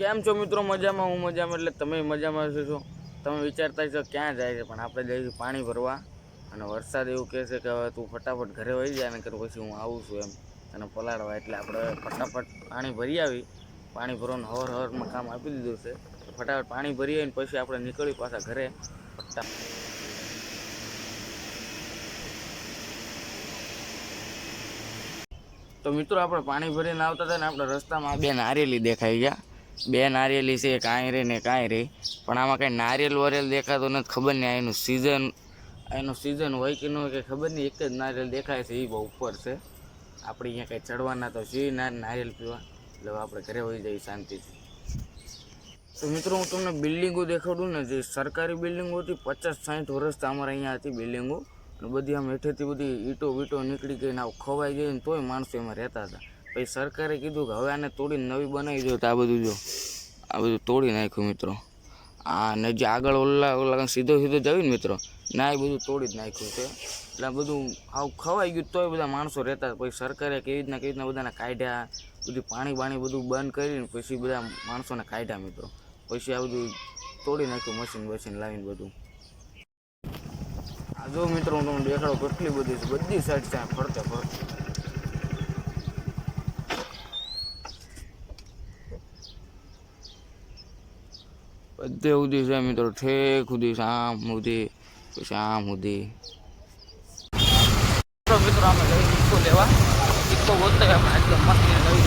કેમ છો મિત્રો? મજામાં, હું મજામાં, એટલે તમે મજામાં છો? તમે વિચારતા છો ક્યાં જાય છે, પણ આપણે જઈશું પાણી ભરવા. અને વરસાદ એવું કહે છે કે હવે તું ફટાફટ ઘરે વહી જાય ને પછી હું આવું છું એમ. અને પલાળવા, એટલે આપણે ફટાફટ પાણી ભરી આવી. પાણી ભરવાનું હવર હવરમાં કામ આપી દીધું છે. ફટાફટ પાણી ભરી આવીને પછી આપણે નીકળી પાછા ઘરે. ફટા તો મિત્રો, આપણે પાણી ભરીને આવતા હતા ને, આપણે રસ્તામાં બે નારિયેલી દેખાઈ ગયા. બે નારિયેલી છે, કાંઈ રે ને કાંઈ રે. પણ આમાં કાંઈ નારિયેલ વરિયેલ દેખાતું નથી, ખબર નહીં એનું સિઝન એનું સિઝન હોય કે ન હોય કે ખબર નહીં, એક જ નારિયેલ દેખાય છે એ બહુ ઉપર છે. આપણે અહીંયા કાંઈ ચડવાના તો છીએ ના, નારિયેલ પીવા. એટલે આપણે ઘરે હોઈ જઈએ શાંતિથી. તો મિત્રો, હું તમને બિલ્ડિંગો દેખાડું ને, જે સરકારી બિલ્ડિંગો હતી, પચાસ સાઠ વર્ષ અમારે અહીંયા હતી બિલ્ડિંગો. અને બધી આમ હેઠેથી બધી ઈંટો વીંટો નીકળી ગઈ ને આવું ખવાઈ ગઈ ને તોય માણસો એમાં રહેતા હતા. પછી સરકારે કીધું કે હવે આને તોડીને નવી બનાવી દો તો આ બધું જો, આ બધું તોડી નાખ્યું મિત્રો. આ ને જે આગળ ઓલા ઓલા સીધો સીધો જવી ને મિત્રો, ના એ બધું તોડી જ નાખ્યું છે. એટલે બધું આવું ખવાઈ ગયું તોય બધા માણસો રહેતા, પછી સરકારે કેવી રીતના કેવી રીતના બધાને કાઢ્યા, બધું પાણી બાણી બધું બંધ કરીને પછી બધા માણસોને કાઢ્યા મિત્રો. પછી આ બધું તોડી નાખ્યું મશીન બશીન લાવીને બધું. આ જો મિત્રો હું તમને દેખાડો કેટલી બધી બધી સાઈડ છે ફરતે ફરતે. બધે સુધી છે મિત્રો ઠેક સુધી શામ સુધી શામ સુધી મિત્રો અમે ઇકો લેવા. ઇકો ગોતતા આપણે એકદમ મસ્ત નવી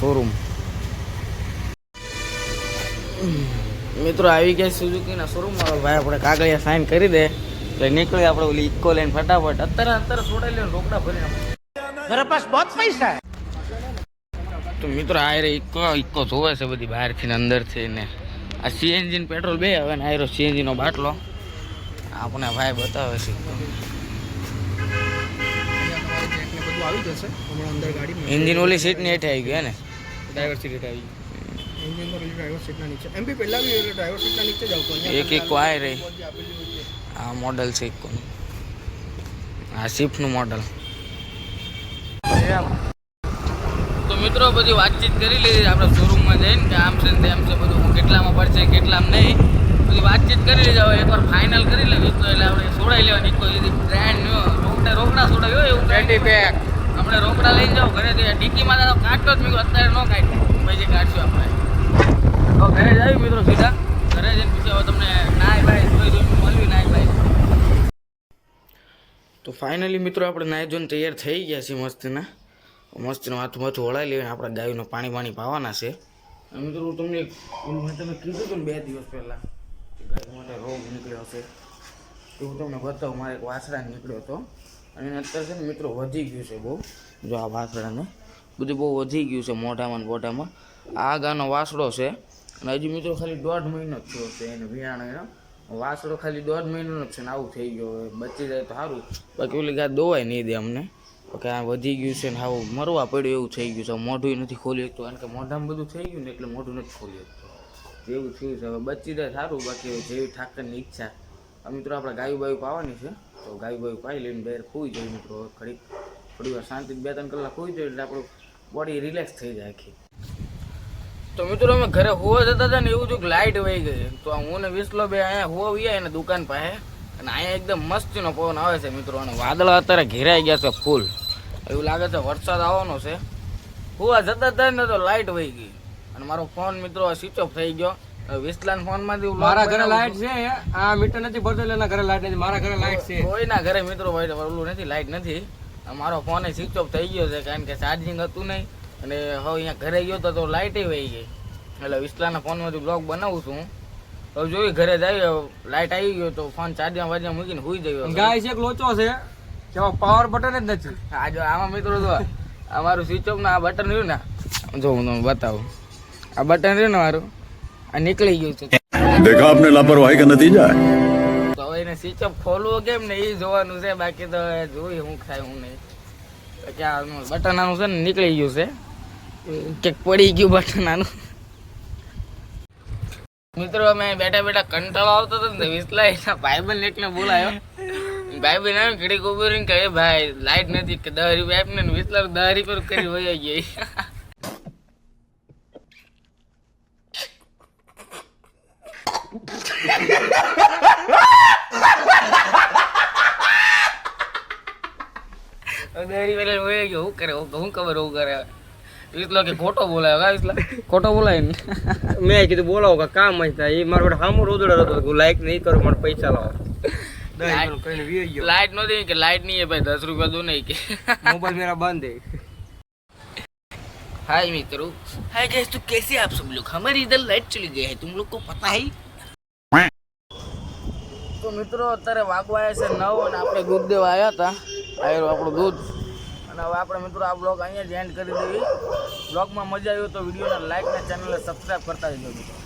શોરૂમ મિત્રો આવી ગયા સુઝુકીના શોરૂમમાં ભાઈ આપણે કાગળિયા સાઇન કરી દે. એટલે નીકળી આપણે ઓલી ઇકો લઈને ફટાફટ. અત્યારે અત્યારે છોડાઈ લે રોકડા ભરી મેરા બહુ પૈસા તો મિત્રો આયરે રે ઇકો જોવે છે બધી બહારથી ને અંદરથી ને. આ સીએનજી પેટ્રોલ બે હવે ને આયરો સીએનજી નો બાટલો. આપણે ભાઈ બતાવે છે. એન્જિન ઓલી સીટની હેઠે આવી ગઈ ને? ડ્રાઈવર સીટ આવી ગયું સીટના સીટના એક ઇકો આ રહી આ મોડલ છે ઇકોનું આ સ્વિફ્ટનું મોડલ મિત્રો બધી વાતચીત કરી લીધી આપણે શોરૂમમાં જઈને કે આમ છે ને તેમ છે બધું કેટલામાં પડશે કેટલામાં નહીં બધી વાતચીત કરી લીધી. હવે એકવાર ફાઇનલ કરી લેવી તો એટલે આપણે સોડાઈ લેવાની કોઈ લીધી બ્રાન્ડ રોકડા રોકડા સોડાવ્યો એવું ટ્વેન્ટી પેક આપણે રોકડા લઈને જાઓ ઘરે ડીકીમાં તો કાઢતો જ મેં અત્યારે ન કાઢી પછી કાઢશું આપણે. તો ઘરે જાય મિત્રો સીધા. ઘરે જઈને પછી હવે તમને નાય ભાઈ જોઈ ધોઈને મળવી નાય ભાઈ તો ફાઇનલી મિત્રો આપણે નાય ધોઈને તૈયાર થઈ ગયા છીએ મસ્તના. મસ્તનું માથું માથું વળાવી લઈને આપણે ગાયનું પાણી પાણી પાવાના છે. મિત્રો, હું તમને તમે કીધું હતું બે દિવસ પહેલાં ગાય માટે રોગ નીકળ્યો છે. તો હું તમને બતાવું, મારે એક વાસડા નીકળ્યો હતો. અને અત્યારે છે ને મિત્રો વધી ગયું છે બહુ. જો આ વાસડાને બધું બહુ વધી ગયું છે મોઢામાં ને બોઢામાં આ ગાનો વાસડો છે. અને હજી મિત્રો ખાલી દોઢ મહિનો જ થયો છે એને વિયાણ એનો. વાસડો ખાલી દોઢ મહિનાનો જ છે ને આવું થઈ ગયો. બચી જાય તો સારું. બાકી ઓલી ગાય દોવાય નહીં દે અમને. કે આ વધી ગયું છે ને આવું મરવા પડ્યું એવું થઈ ગયું છે. મોઢું નથી ખોલી શકતું કારણ કે મોઢામાં બધું થઈ ગયું ને એટલે મોઢું નથી ખોલી શકતું જેવું થયું છે. હવે બચી જાય સારું, બાકી જેવી ઠાકરની ઈચ્છા. આ મિત્રો આપણે ગાયું બાયું પાવાની છે. તો ગાયું બાયું પાઈ લઈને બહાર ખોઈ જાય મિત્રો. ખડી થોડી વાર શાંતિ બે ત્રણ કલાક ખોઈ જાય એટલે આપણું બોડી રિલેક્સ થઈ જાય આખી. તો મિત્રો અમે ઘરે હોવા જતા હતા ને એવું જો લાઇટ વહી ગઈ. તો હું ને વિસલો બે અહીંયા હોવા વ્યા ને દુકાન પાસે. અને અહીંયા એકદમ મસ્તીનો પવન આવે છે મિત્રો. અને વાદળા અત્યારે ઘેરાઈ ગયા છે ફૂલ એવું લાગે છે વરસાદ આવવાનો છે. હુવા જતા હતા ને તો લાઇટ વહી ગઈ. અને મારો ફોન મિત્રો સ્વિચ ઓફ થઈ ગયો. વિસલાન ફોનમાંથી મારા ઘરે લાઈટ છે. આ મીટર નથી ભરતો એટલે એના ઘરે લાઈટ નથી. મારા ઘરે લાઈટ છે. કોઈના ઘરે મિત્રો ભાઈ ઓલું નથી લાઈટ નથી. મારો ફોન સ્વિચ ઓફ થઈ ગયો છે કારણ કે ચાર્જિંગ હતું નહીં. અને હવે અહીંયા ઘરે ગયો તો તો વહી ગઈ. એટલે વિસલાના ફોનમાંથી બ્લોગ બનાવું છું. હવે જોઈ ઘરે જઈએ લાઈટ આવી ગયો તો ફોન ચાર્જમાં વાજમાં મૂકીને સુઈ જઈએ ગાય છે એક લોચો છે જેમાં પાવર બટન જ નથી. આ જો આમાં મિત્રો જો અમારું સ્વિચ ઓફ આ બટન રહ્યું ને જો હું તમને બતાવું. આ બટન રહ્યું ને મારું આ નીકળી ગયું છે. દેખા આપને લાપરવાહી કા નતીજા તો હવે એને સ્વિચ ઓફ ખોલવો કેમ ને એ જોવાનું છે બાકી તો જોઈ હું ખાય હું નહીં. આ બટન આનું છે ને નીકળી ગયું છે. ક્યાંક પડી ગયું બટન આનું. મિત્રો, અમે બેઠા બેઠા કંટાળો આવતો હતો ને વિસલા એના ભાઈબંધ એકને બોલાયો. ભાઈ આવ્યો ઘડીક ઘડી ઊભો રહીને કહે, ભાઈ, લાઈટ નથી કે દસ રૂપિયા આપને ને વિસલા દસ રૂપિયા કરી વયા ગઈ. દસ રૂપિયા વયા ગયો. શું કરે? હું ખબર? હું કરે? વિતલો કે ખોટો બોલાય કા વિતલા ખોટો બોલાય ને મેં કીધું બોલાવો કે કામ જ થાય એ મારો સામો રોદડો હતો હું લાઈક નહીં કરું મને પૈસા લાવો દસ રૂપિયાનું કહીને વી ગયો लाइट नो देंगे कि लाइट नहीं है भाई दस रुपया दो नहीं के મોબાઈલ મેરા બંધ है हाय मित्रों हाय गाइस तो कैसे आप सब लोग हमारे इधर लाइट चली गई है तुम लोग को पता है તો મિત્રો અત્યારે વાગવા આવ્યા છે નવ અને આપણે દૂધ દેવા આવ્યા હતા આવ્યું આપણું દૂધ અને હવે આપણે મિત્રો આ બ્લોગ અહીંયા જ એન્ડ કરી દેવી. બ્લોગમાં મજા આવ્યો તો વિડીયોને લાઇક ને ચેનલને સબસ્ક્રાઈબ કરતા રહેજો મિત્રો.